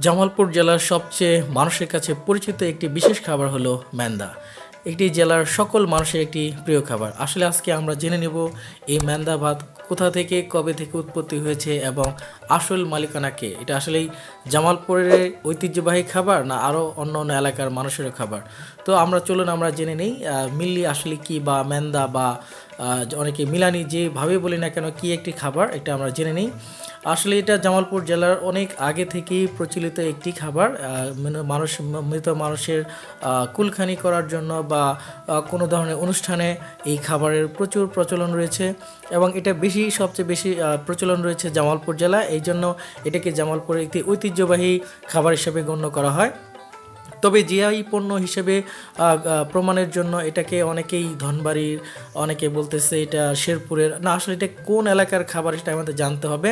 জামালপুর জেলার সবচেয়ে মানুষের কাছে পরিচিত একটি বিশেষ খাবার হলো ম্যান্দা। একটি জেলার সকল মানুষের একটি প্রিয় খাবার। আসলে আজকে আমরা জেনে নেব এই ম্যান্দা ভাত কোথা থেকে, কবে থেকে উৎপত্তি হয়েছে এবং আসল মালিকানা কে? এটা আসলেই জামালপুরের ঐতিহ্যবাহী খাবার না আরও অন্য অন্য এলাকার মানুষেরও খাবার? তো আমরা চলুন, আমরা জেনে নিই মিল্লি আসলে কি বা ম্যান্দা বা অনেকে মিলানি যেভাবে বলি না কেন, কি একটি খাবার, এটা আমরা জেনে নিই। আসলে এটা জামালপুর জেলার অনেক আগে থেকেই প্রচলিত একটি খাবার মানে মানুষ, মৃত মানুষের কুলখানি করার জন্য বা কোনো ধরনের অনুষ্ঠানে এই খাবারের প্রচুর প্রচলন রয়েছে এবং এটা বেশি, সবচেয়ে বেশি প্রচলন রয়েছে জামালপুর জেলা এই জন্য এটাকে জামালপুরের একটি ঐতিহ্যবাহী খাবার হিসেবে গণ্য করা হয়। তবে জিআই পণ্য হিসেবে প্রমাণের জন্য এটাকে অনেকেই ধনবাড়ির, অনেকে বলতেছে এটা শেরপুরের, না, আসলে এটা কোন এলাকার খাবার সেটা আমাদের জানতে হবে।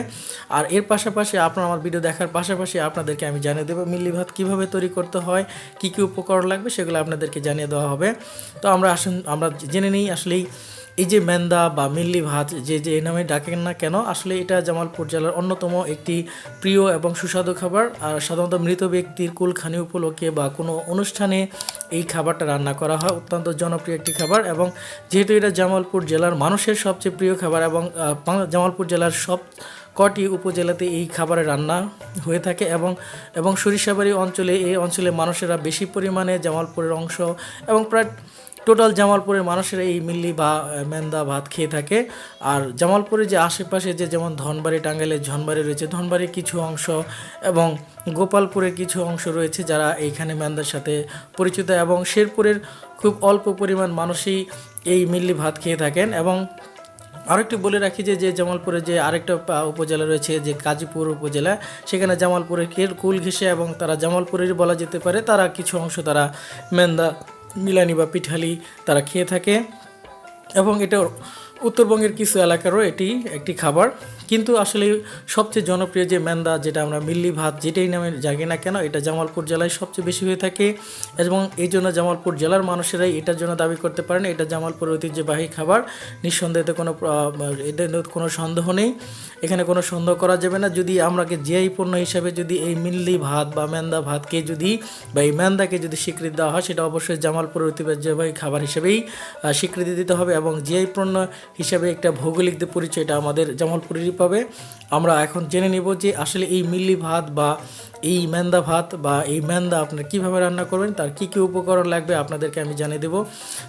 আর এর পাশাপাশি আপনার, আমার ভিডিও দেখার পাশাপাশি আপনাদেরকে আমি জানিয়ে দেবো মিল্লি ভাত কীভাবে তৈরি করতে হয়, কী কী উপকরণ লাগবে সেগুলো আপনাদেরকে জানিয়ে দেওয়া হবে। তো আমরা আসুন, আমরা জেনে নিই আসলেই এই যে ম্যান্দা বা মিল্লি ভাত যে যে এই নামে ডাকেন না কেন, আসলে এটা জামালপুর জেলার অন্যতম একটি প্রিয় এবং সুস্বাদু খাবার। আর সাধারণত মৃত ব্যক্তির কুলখানি উপলক্ষে বা কোনো অনুষ্ঠানে এই খাবারটা রান্না করা হয়। অত্যন্ত জনপ্রিয় একটি খাবার এবং যেহেতু এটা জামালপুর জেলার মানুষের সবচেয়ে প্রিয় খাবার এবং জামালপুর জেলার সব কটি উপজেলাতে এই খাবারের রান্না হয়ে থাকে এবং এবং সরিষাবাড়ি অঞ্চলে, এই অঞ্চলে মানুষেরা বেশি পরিমাণে জামালপুরের অংশ এবং প্রায় টোটাল জামালপুরের মানুষেরা এই মিল্লি বা মেন্দা ভাত খেয়ে থাকে। আর জামালপুরের যে আশেপাশে যে যেমন ধনবাড়ি টাঙ্গাইলের ধনবাড়ি রয়েছে, ধনবাড়ির কিছু অংশ এবং গোপালপুরের কিছু অংশ রয়েছে যারা এইখানে মেন্দার সাথে পরিচিত এবং শেরপুরের খুব অল্প পরিমাণ মানুষই এই মিল্লি ভাত খেয়ে থাকেন। এবং আরেকটু বলে রাখি যে যে জামালপুরে যে আরেকটা উপজেলা রয়েছে যে গাজীপুর উপজেলা, সেখানে জামালপুরের কুল ঘেঁষে এবং তারা জামালপুরের বলা যেতে পারে, তারা কিছু অংশ তারা মেন্দা মিলানি বা পিঠালি তারা খেয়ে থাকে। এবং এটা উত্তরবঙ্গের কিছু এলাকারও এটি একটি খাবার। কিন্তু আসলে সবচেয়ে জনপ্রিয় যে ম্যান্দা, যেটা আমরা মিল্লি ভাত যেটাই নামে জানি না কেন, এটা জামালপুর জেলায় সবচেয়ে বেশি হয়ে থাকে। এবং এই জন্য জামালপুর জেলার মানুষেরাই এটার জন্য দাবি করতে পারেন, এটা জামালপুর ঐতিহ্যবাহী খাবার। নিঃসন্দেহে কোনো এতে কোনো সন্দেহ নেই। এখানে কোনো সন্দেহ করা যাবে না। যদি আমরাকে জিআই পণ্য হিসাবে যদি এই মিল্লি ভাত বা ম্যান্দা ভাতকে যদি, বা এই ম্যান্দাকে যদি স্বীকৃতি দেওয়া হয়, সেটা অবশ্যই জামালপুর ঐতিহ্যবাহী খাবার হিসেবেই স্বীকৃতি দিতে হবে। এবং জিআই পণ্য হিসাবে একটা ভৌগোলিক পরিচয়টা আমাদের জামালপুরেরই পাবে। আমরা এখন জেনে নেব যে আসলে এই মিল্লি ভাত বা এই ম্যান্দা ভাত বা এই ম্যান্দা আপনারা কীভাবে রান্না করবেন, তার কী কী উপকরণ লাগবে আপনাদেরকে আমি জানিয়ে দেব।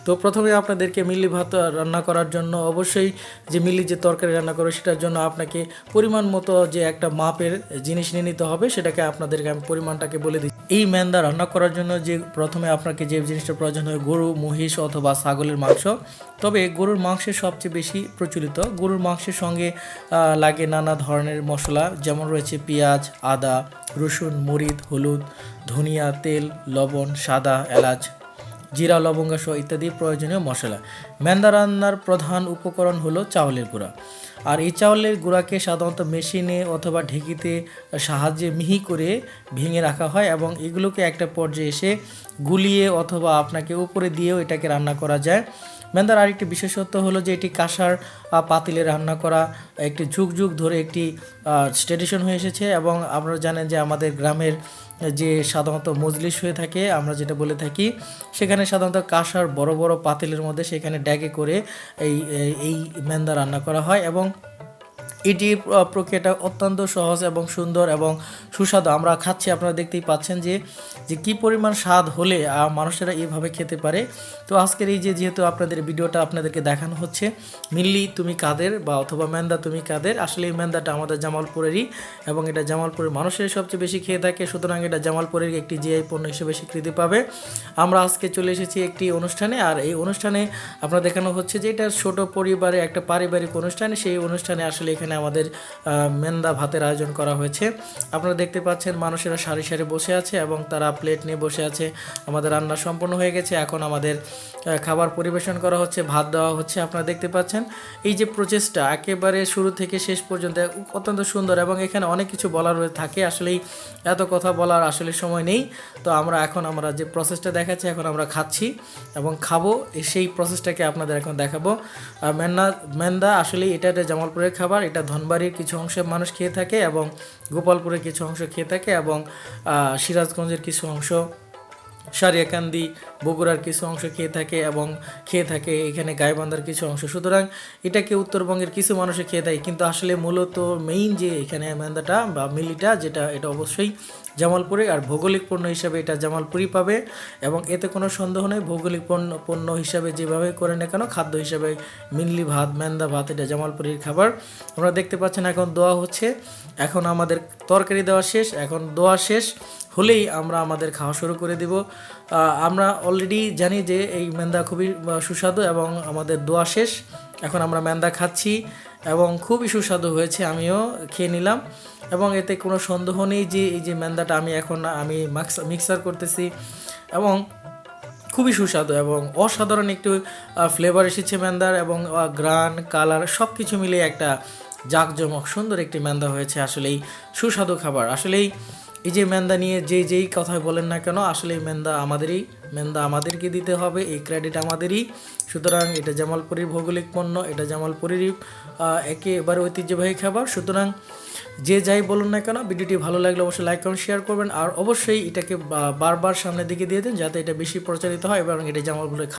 তো প্রথমে আপনাদেরকে মিল্লি ভাত রান্না করার জন্য অবশ্যই যে মিল্লি যে তরকারি রান্না করবে, সেটার জন্য আপনাকে পরিমাণ মতো যে একটা মাপের জিনিস নিয়ে নিতে হবে, সেটাকে আপনাদেরকে আমি পরিমাণটাকে বলে দিই এই ম্যান্দা রান্না করার জন্য যে প্রথমে আপনাকে যে জিনিসটা প্রয়োজন হয়, গরু, মহিষ অথবা ছাগলের মাংস। তবে গরুর মাংসের সবচেয়ে বেশি প্রচলিত, গরুর মাংসের সঙ্গে লাগে নানা ধরনের মশলা, যেমন রয়েছে পেঁয়াজ, আদা, রসুন। মরিচ, হলুদ, ধনিয়া, তেল, লবণ, সাদা, এলাচ, জিরা, লবঙ্গ সহ ইত্যাদি প্রয়োজনীয় মশলা। ম্যান্দা রান্নার প্রধান উপকরণ হলো চাউলের গুঁড়া। আর এই চাউলের গুঁড়াকে সাধারণত মেশিনে অথবা ঢেকিতে সাহায্যে মিহি করে ভেঙে রাখা হয় এবং এগুলোকে একটা পর্যায়ে এসে গুলিয়ে অথবা আপনাকে উপরে দিয়েও এটাকে রান্না করা যায়। ম্যান্দার আরেকটি বিশেষত্ব হলো যে এটি কাঁসার পাতিলে রান্না করা, একটি যুগ যুগ ধরে একটি ট্রেডিশন হয়ে এসেছে এবং আপনারা জানেন যে আমাদের গ্রামের যে সাধারণত মজলিস হয়ে থাকে, আমরা যেটা বলে থাকি, সেখানে সাধারণত কাঁসার বড় বড় পাতিলের মধ্যে সেখানে ড্যাগে করে এই এই- এই ম্যান্দা রান্না করা হয় এবং এটি প্রক্রিয়াটা অত্যন্ত সহজ এবং সুন্দর এবং সুস্বাদু। আমরা খাচ্ছি, আপনারা দেখতেই পাচ্ছেন যে যে কী পরিমাণ স্বাদ হলে মানুষেরা এইভাবে খেতে পারে। তো আজকের এই যে, যেহেতু আপনাদের ভিডিওটা আপনাদেরকে দেখানো হচ্ছে, মিল্লি তুমি কাদের বা অথবা ম্যান্দা তুমি কাদের? আসলে এই ম্যান্দাটা আমাদের জামালপুরেরই এবং এটা জামালপুরের মানুষের সবচেয়ে বেশি খেয়ে থাকে, সুতরাং এটা জামালপুরের একটি জিআই পণ্য হিসেবে স্বীকৃতি পাবে। আমরা আজকে চলে এসেছি একটি অনুষ্ঠানে, আর এই অনুষ্ঠানে আপনার দেখানো হচ্ছে যে এটা ছোট পরিবারে একটা পারিবারিক অনুষ্ঠান, সেই অনুষ্ঠানে আসলে এখানে আমাদের মেন্দা ভাতের আয়োজন করা হয়েছে। আপনারা দেখতে পাচ্ছেন মানুষেরা সারি সারি বসে আছে এবং তারা প্লেট নিয়ে বসে আছে। আমাদের রান্না সম্পন্ন হয়ে গেছে। এখন আমাদের খাবার পরিবেশন করা হচ্ছে, ভাত দেওয়া হচ্ছে। আপনারা দেখতে পাচ্ছেন এই যে প্রচেষ্টা একেবারে শুরু থেকে শেষ পর্যন্ত অত্যন্ত সুন্দর এবং এখানে অনেক কিছু বলার থাকে। আসলেই এত কথা বলার আসলে সময় নেই। তো আমরা এখন, আমরা যে প্রসেসটা দেখাচ্ছি, এখন আমরা খাচ্ছি এবং খাব। সেই প্রসেসটাকে আপনাদের এখন দেখাবো। মেন্না, মেন্দা আসলে এটা জামালপুরের খাবার। এটা এটা ধনবাড়ির কিছু অংশে মানুষ খেয়ে থাকে এবং গোপালপুরের কিছু অংশ খেয়ে থাকে এবং সিরাজগঞ্জের কিছু অংশ সারিয়াকান্দি বগুড়ার কিছু অংশ খেয়ে থাকে এবং খেয়ে থাকে এখানে গাইবান্ধার কিছু অংশ। সুতরাং এটাকে উত্তরবঙ্গের কিছু মানুষে খেয়ে থাকে কিন্তু আসলে মূলত মেইন যে এখানে ম্যান্দাটা বা মিলিটা যেটা, এটা অবশ্যই জামালপুরে। আর ভৌগোলিক পণ্য হিসাবে এটা জামালপুরই পাবে এবং এতে কোনো সন্দেহ নেই। ভৌগোলিক পণ্য পণ্য হিসাবে যেভাবে করে না কেন, খাদ্য হিসাবে মিনলি ভাত, ম্যান্দা, ভাত, এটা জামালপুরের খাবার। আমরা দেখতে পাচ্ছেন এখন দোয়া হচ্ছে। এখন আমাদের তরকারি দেওয়া শেষ। এখন দোয়া শেষ। হলেই আমরা আমাদের খাওয়া শুরু করে দিব। আমরা অলরেডি জানি যে এই ম্যান্দা খুবই সুস্বাদু এবং আমাদের দোয়া শেষ। এখন আমরা ম্যান্দা খাচ্ছি এবং খুবই সুস্বাদু হয়েছে, আমিও খেয়ে নিলাম। এবং এতে কোনো সন্দেহ নেই যে এই যে ম্যান্দাটা আমি এখন, আমি মিক্সার করতেছি এবং খুবই সুস্বাদু এবং অসাধারণ একটু ফ্লেভার এসেছে ম্যান্দার এবং গ্রান কালার সব কিছু মিলে একটা জাঁকজমক সুন্দর একটি ম্যান্দা হয়েছে আসলেই সুস্বাদু খাবার। আসলেই এই যে ম্যান্দা নিয়ে যে যেই কথাই বলেন না কেন, আসলে এই ম্যান্দা আমাদেরই ম্যান্দা আমাদেরকে দিতে হবে, এই ক্রেডিট আমাদেরই। সুতরাং এটা জামালপুরের ভৌগোলিক পণ্য, এটা জামালপুরেরই একেবারে ঐতিহ্যবাহী খাবার। সুতরাং যে যাই বলুন না কেন, ভিডিওটি ভালো লাগলে অবশ্যই লাইক করুন শেয়ার করবেন, আর অবশ্যই এটাকে বারবার সামনের দিকে দিয়ে দিন, যাতে এটা বেশি প্রচারিত হয় এবং এটা জামালপুরের